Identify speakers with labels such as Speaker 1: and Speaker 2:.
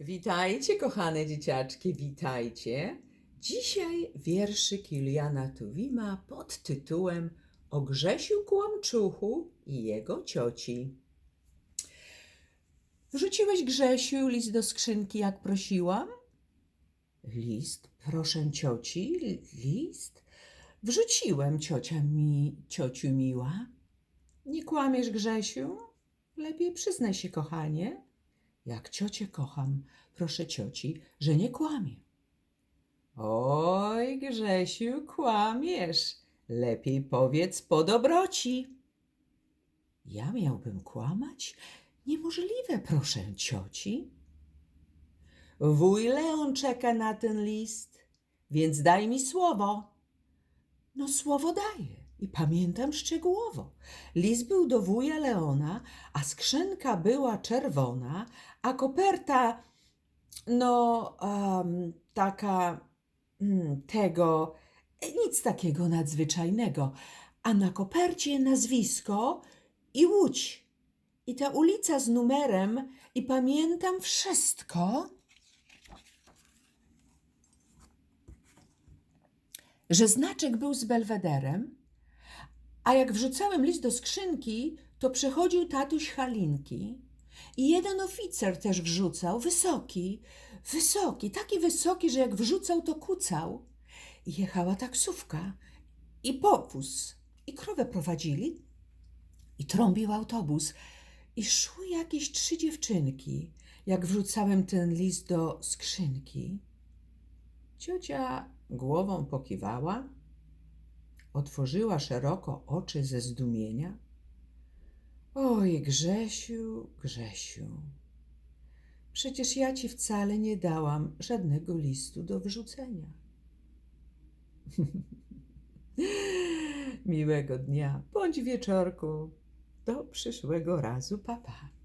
Speaker 1: Witajcie, kochane dzieciaczki, witajcie. Dzisiaj wierszyk Juliana Tuwima pod tytułem O Grzesiu Kłamczuchu i jego cioci. Wrzuciłeś, Grzesiu, list do skrzynki, jak prosiłam? List, proszę cioci, list? Wrzuciłem, ciocia mi, ciociu miła. Nie kłamiesz, Grzesiu? Lepiej przyznaj się, kochanie. Jak ciocię kocham, proszę cioci, że nie kłamie. Oj, Grzesiu, kłamiesz. Lepiej powiedz po dobroci. Ja miałbym kłamać? Niemożliwe, proszę cioci. Wuj Leon czeka na ten list, więc daj mi słowo. No słowo daję i pamiętam szczegółowo. List był do wuja Leona, a skrzynka była czerwona, a koperta, no, em, taka mm, tego, e, nic takiego nadzwyczajnego, a na kopercie nazwisko i łódź. I ta ulica z numerem, i pamiętam wszystko. Że znaczek był z belwederem, a jak wrzucałem list do skrzynki, to przechodził tatuś Halinki. I jeden oficer też wrzucał, wysoki, wysoki, taki wysoki, że jak wrzucał, to kucał. I jechała taksówka, i powóz, i krowę prowadzili, i trąbił autobus. I szły jakieś trzy dziewczynki, jak wrzucałem ten list do skrzynki. Ciocia głową pokiwała, otworzyła szeroko oczy ze zdumienia. Oj, Grzesiu, Grzesiu, przecież ja ci wcale nie dałam żadnego listu do wrzucenia. Miłego dnia, bądź wieczorku. Do przyszłego razu, papa.